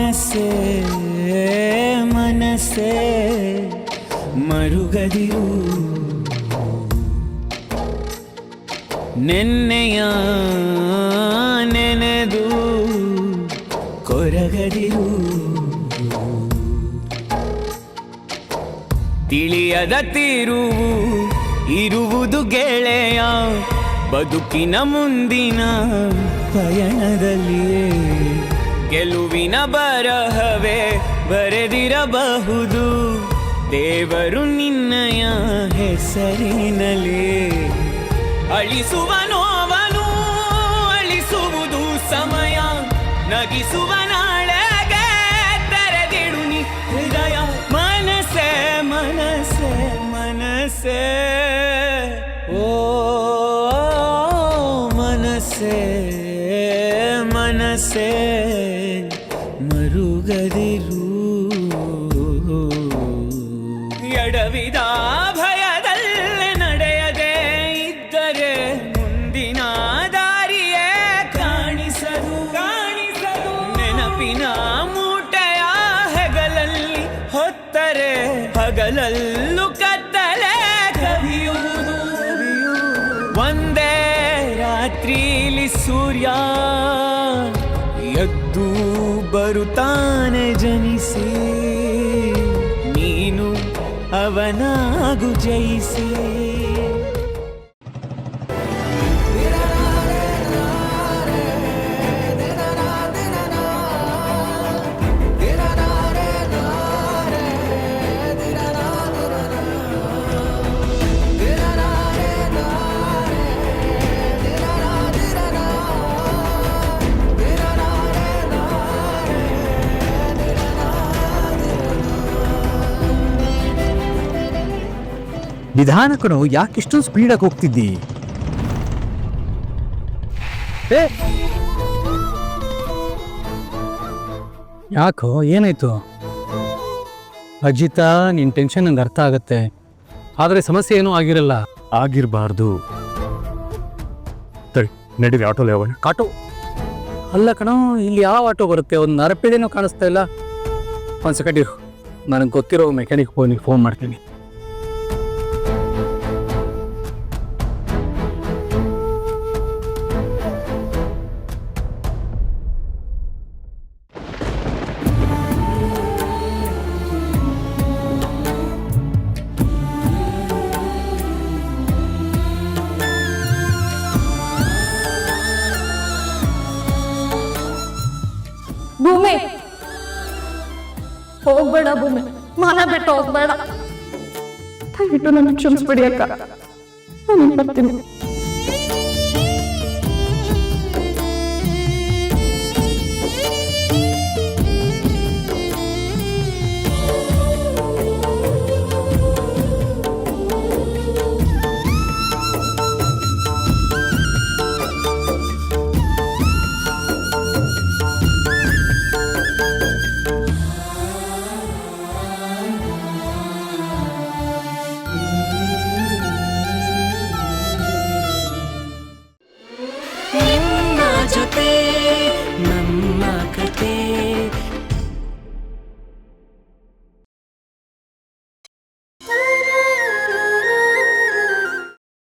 ಮನಸ್ಸೇ ಮನಸ್ಸೇ ಮರುಗದಿರು. ನೆನ್ನೆಯ ನೆನೆದು ಕೊರಗದಿರು. ತಿಳಿಯದ ತಿರುವು ಇರುವುದು ಗೆಳೆಯ ಬದುಕಿನ ಮುಂದಿನ ಪಯಣದಲ್ಲಿಯೇ. ಗೆಲುವಿನ ಬರಹವೇ ಬರೆದಿರಬಹುದು. ದೇವರು ನಿನ್ನಯ ಹೆಸರಿನಲೇ. ಅಳಿಸುವ ನೋವನು ಅಳಿಸುವುದು ಸಮಯ. ನಗಿಸುವ ನಾಳೆಗೆ ತೆರೆದಿಡು ನಿ ಹೃದಯ. ಮನಸೆ ಮನಸೆ ಮನಸೆ ಓ ಮನಸೆ ಮನಸ್ಸೇ. ಮರುಗದಿರು ಎಡವಿದ ಭಯದಲ್ಲೇ ನಡೆಯದೆ ಇದ್ದರೆ ಮುಂದಿನ ದಾರಿಯೇ ಕಾಣಿಸದು. ಕಾಣಿಸದು. ನೆನಪಿನ ಮೂಟೆಯ ಹೆಗಲಲ್ಲಿ ಹೊತ್ತರೆ ಹಗಲಲ್ಲೂ ಕತ್ತಲೆ ಕವಿಯುವುದು. ಒಂದೇ ರಾತ್ರಿಲಿ ಸೂರ್ಯ ಬರುತ್ತಾನೆ ಜನಿಸಿ ನೀನು ಅವನಾಗು ಜಯಿಸಿ. ನಿಧಾನಕನು ಯಾಕೆ ಇಷ್ಟೊಂದು ಸ್ಪೀಡಾಗಿ ಹೋಗ್ತಿದ್ದಿ? ಯಾಕೋ ಏನಾಯ್ತು? ಅಜಿತಾ ನಿನ್ ಟೆನ್ಷನ್ ನಂಗೆ ಅರ್ಥ ಆಗತ್ತೆ. ಆದರೆ ಸಮಸ್ಯೆ ಏನೂ ಆಗಿರಲ್ಲ. ಆಗಿರಬಾರ್ದು. ಸರಿ ನಡೀರಿ ಆಟೋಲಿ ಹೋಗೋಣ. ಆಟೋ? ಅಲ್ಲ ಕಣ ಇಲ್ಲಿ ಯಾವ ಆಟೋ ಬರುತ್ತೆ? ಒಂದು ನರಪೇದೇನೋ ಕಾಣಿಸ್ತಾ ಇಲ್ಲ. ಒಂದು ಸೆಕೆಂಡ್ ನನಗೆ ಗೊತ್ತಿರೋ ಮೆಕ್ಯಾನಿಕ್ ಫೋನಿಗೆ ಫೋನ್ ಮಾಡ್ತೀನಿ. ಭೂಮಿ. ಹೋಗ್ಬೇಡ ಭೂಮಿ. ಮನ ಬಿಟ್ಟು ಹೋಗ್ಬೇಡ. ದಯವಿಟ್ಟು ನನ್ನ ಕ್ಷಮಿಸ್ಬಿಡಿ ಅಕ್ಕ. ನಾನು ಬರ್ತೀನಿ.